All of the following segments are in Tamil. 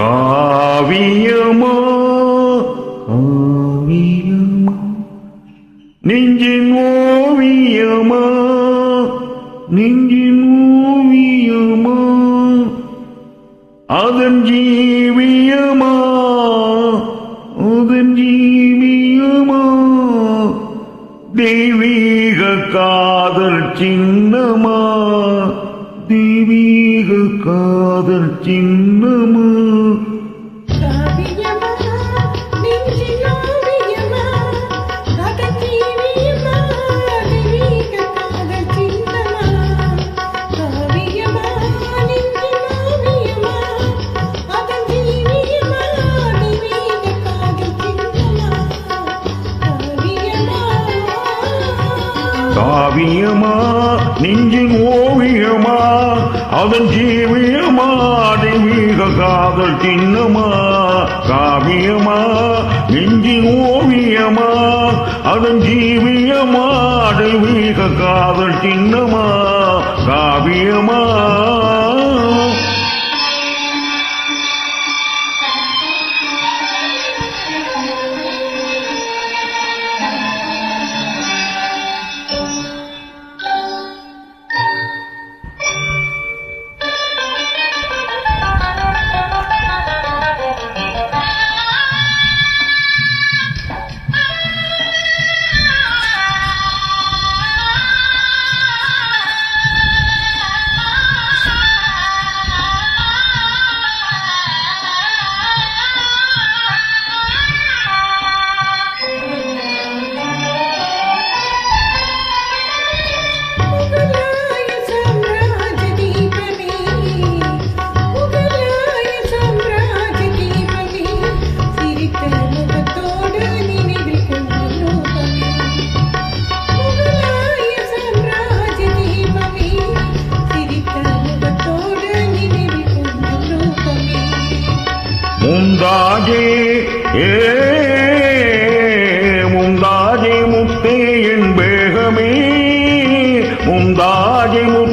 காவியமா? காவியமா நெஞ்சின் ஓவியமா? நெஞ்சின் ஓவியமா? அதன் ஜீவியமா அதன் ஜீவியமா தெய்வீக காதல் சின்னமா? தெய்வீக காதல் சின்னமா காவியமா நெஞ்சின் ஓவியமா அதன் ஜீவியமா தெய்வீக காதல் சின்னமா காவியமா நெஞ்சின் ஓவியமா அதன் ஜீவியமா தெய்வீக காதல் சின்னமா காவியமா நெஞ்சி ஓவியமா. அதன் ஜீவியமா தெய்வீக காதல் சின்னமா காவியமா. முந்தாஜே ஏ முந்தாஜே முத்தே என் பேகமே முந்தாஜே முத்தே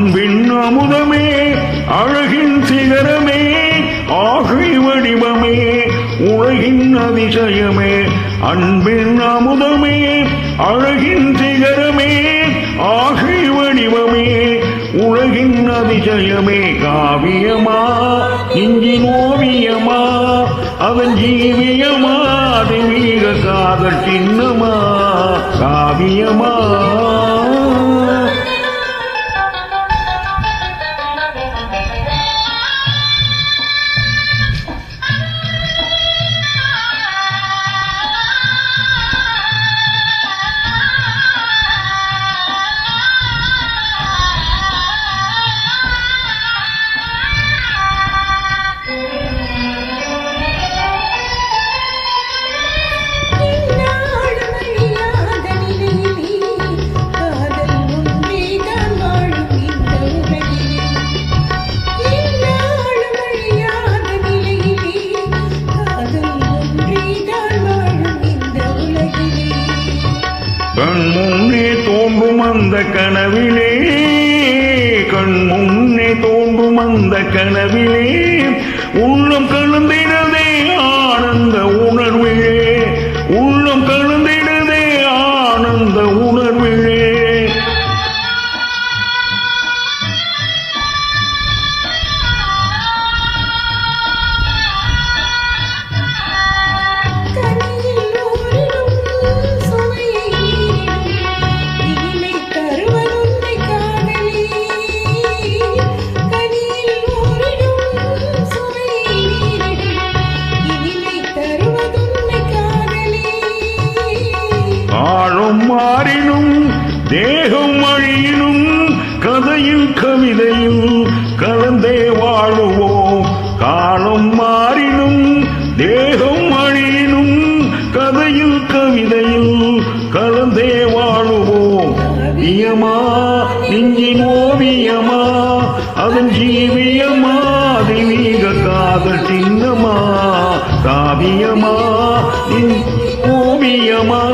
அன்பின் அமுதமே அழகின் சிகரமே ஆகை வடிவமே உலகின் அதிசயமே அன்பின் அமுதமே அழகின் சிகரமே ஆகை வடிவமே உலகின் அதிசயமே. காவியமா இஞ்சின் ஓவியமா அவன் ஜீவியமா தெய்வீக காதல் சின்னமா. காவியமா கண்முன்னே தோன்றும் அந்த கனவிலே கண்முன்னே தோன்றும் அந்த கனவிலே. நெஞ்சின் ஓவியமா? அதன் ஜீவியமா? தெய்வீக காதல் சின்னமா காவியமா? ஓவியமா?